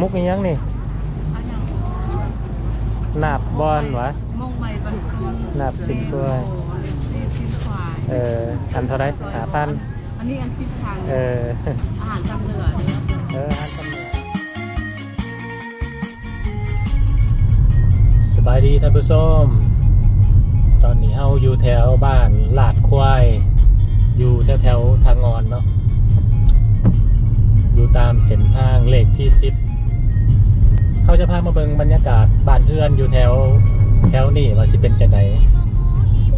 มุกอีหยังนี่อันยังนาบบอลวะ มงใบบันทึกนับสิบด้วยซีซีควายเอออันเท่าไรหาพันอันนี้อันสิบพันเออ อาหารจำเหลือเนี่ยเอออันตำรวจสบายดีท่านผู้ชมตอนนี้เฮาอยู่แถวบ้านลาดควาย อยู่แถวแถวๆทางงอนเนาะ อยู่ตามเส้นทางเลขที่สิบ เขาจะพามาเบิงบรรยากาศบ้านเพื่อนอยู่แถวแถวนี่ว่าสิเป็นจังได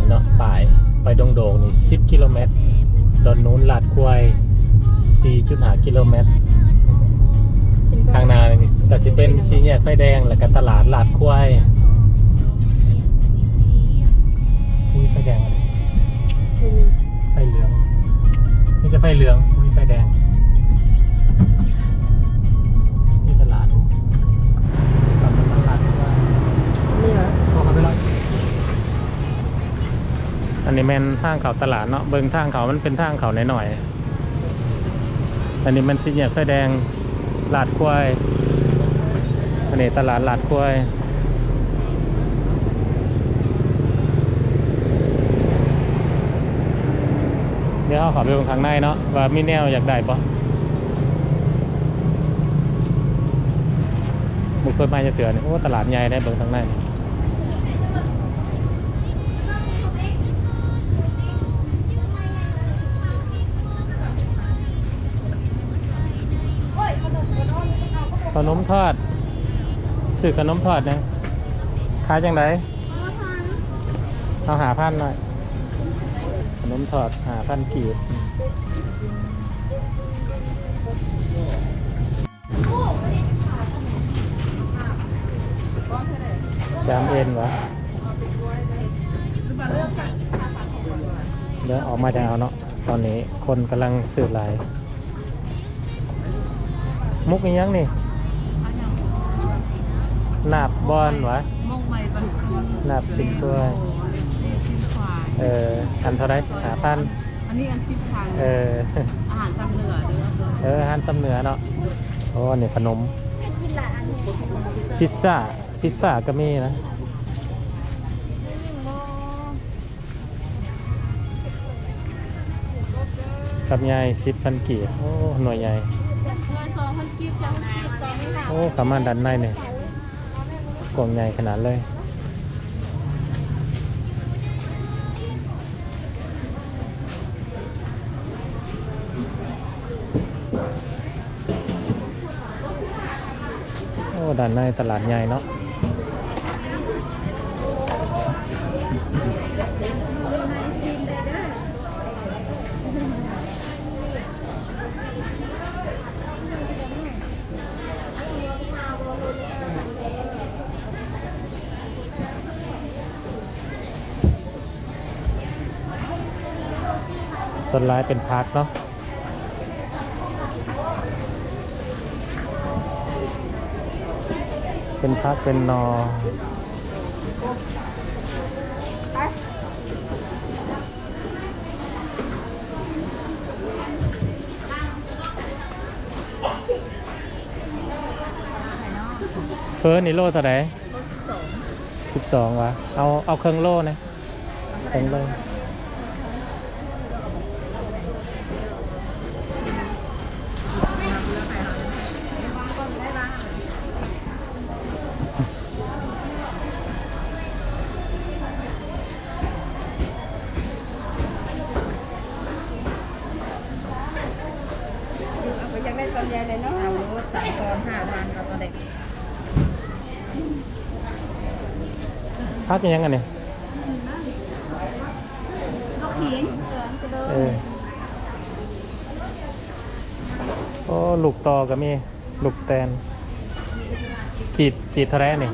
เนาะป่ายไปดงโดงนี่ 10 กิโลเมตรดอนนู้นลาดควาย4.5กิโลเมตรทางนานี่ก็สิเป็นสีแยกไฟแดงแล้วก็ตลาดลาดควายอุ้ยไฟแดงอะไรไฟเหลืองนี่จะไฟเหลืองอุ้ยไฟแดง นนี้แมนทางเขาตลาดเนาะเบิงทางเขามันเป็นทางเขาหน่อยๆอันนี้มันสีแยกไฟแดงลาดควายอันนี้ตลาดลาดควายเดี๋ยวเขาขอไปดูข้างในเนาะว่ามีแนวอยากได้ปะบุกเคยมาจะเตือนนี่โอ้ตลาดใหญ่ได้เบิ่งข้างใน ขนมทอดซื้อขนมทอดนะขายจังไดเอาหาพันหน่อย ขนมทอดหาพันกีบจามเอ็นวะเดี๋ยวออกมาจะเอาเนาะตอนนี้คนกำลังซื้อลาย มุกอีหยังนี่อันยังนาบบอลวะมงใบบันทึกนับสิบด้วยซีซีควายเอออันเท่าไรหาพันอันนี้อันสิบพันเอออาหารจำเหลือเนี่ยเอออาหันสำเหนือเนาะโอ้นี่ขนมพิซซ่าพิซซ่าก็มีนะกับใหญ่สิบพันกีบโอ้หน่วยใหญ่ สองพันกีบจังนะสองพันโอ้ขามาดันในเนี่ยกล่องใหญ่ขนาดเลยโอ้ดันในตลาดใหญ่เนาะ ส่วนร้เป็นพักเนาะเป็นพักเป็นนอเฟิร์นนี่โลเท่าไหร่สิบสองสิบสองวะเอาเอาเครื่องโล่นะเครื่องโล่ พักยังไงเนี่ยนกขิงเออโอ้ลูกตอก็มีลูกแตนขีดขีดเท่าไหรนี่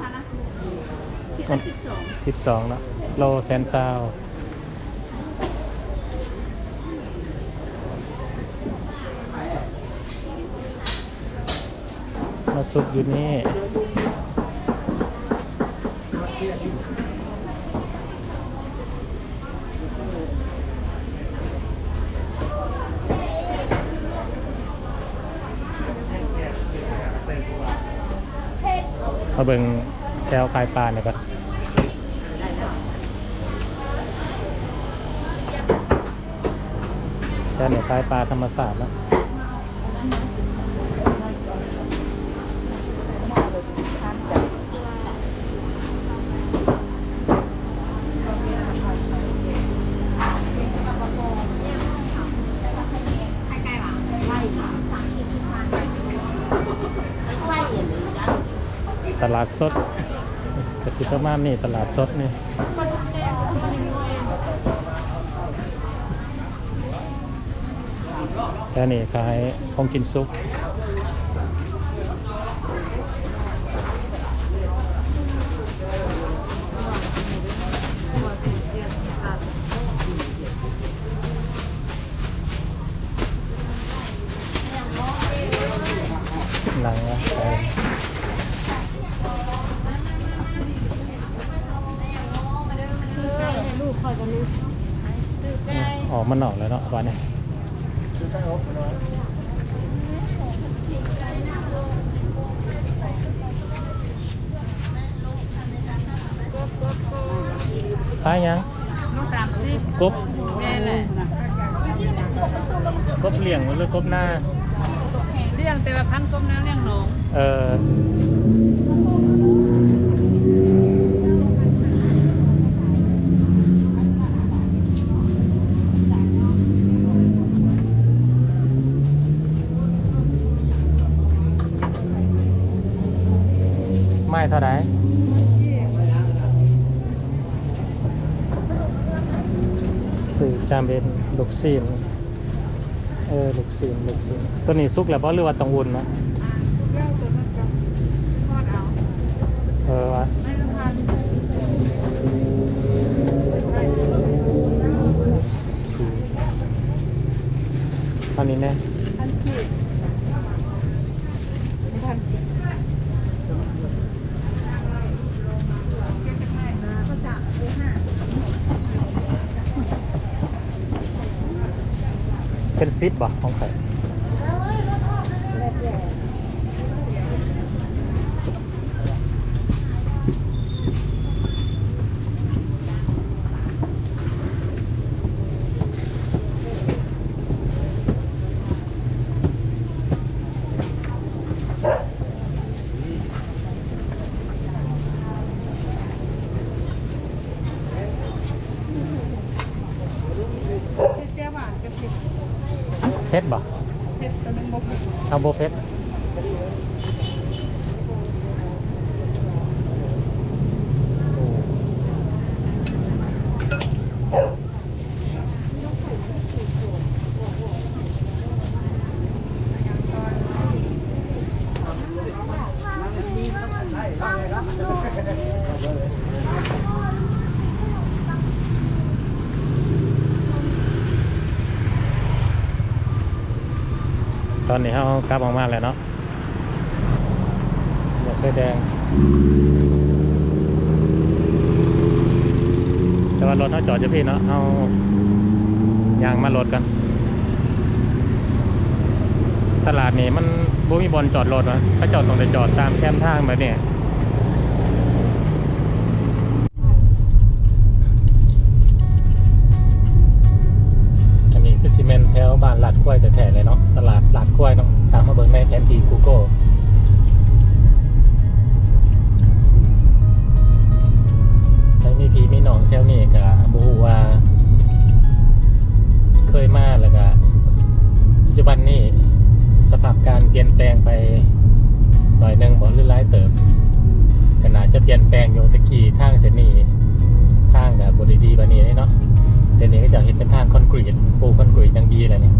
ที่ละสิบสองสิบสองเนอะโลแสนซาวมาสุกอยู่นี่ มาเบิ่งแถวกายปลาเนี่ยก่อนแถวเนี่ยคายปลาธรรมศาสตร์นะ ลาดสดกสิประมาณนี่ตลาดสดนี่แถวนี้ขายของกินซุปหนังนะ ออกมันออกแล้วเนาะวันนี้ขายยังลูกสามสิบกบแม่แหละกบเหลี่ยงหรือกบหน้าเลี้ยงแต่ละพันก้มน้ำเลี้ยงหนองเออ เท่าไหร่สื่อจามเป็นลูกซีนเออลูกซีนลูกซีนตัวนี้ซุกแล้วเพราะหรือว่าต้องวุ่นนะเลี้ยงตัวนั้นกับทอดเอาเออวะไม่ละพันนี้แน่พันสิบพันสิบก็จะซื้อห้า เป็นซิปบ่ของใครเจ๊หวานกับเผ็ด เพชรบ่เผ็ดตัวนึงโมกุเอาโบเพชรต อนนี้เขากลับออกมาแล้วเนาะดอกไฟแดง แต่ว่ารถเขาจอดจะพี่เนาะเอายางมารถกัน ตลาดนี้มันบ่มีบอลจอดรถวะถ้าจอดตรงไปจอดตามแคมทางแบบนี้ พี่น้องแถวนี้ก็บ่ฮู้ว่า เคยมาแล้วก็ปัจจุบันนี้สภาพการเปลี่ยนแปลงไปหน่อยหนึงบ่หรือหลายเติบก็น่าจะเปลี่ยนแปลงอยู่ตะกี้ทางเสนนี้ทางกับบดีดีบานี้เนาะเดี๋ยวนี้ก็จะเห็นเป็นทางคอนกรีตปูคอนกรีตย่างดีเลยเนี่ย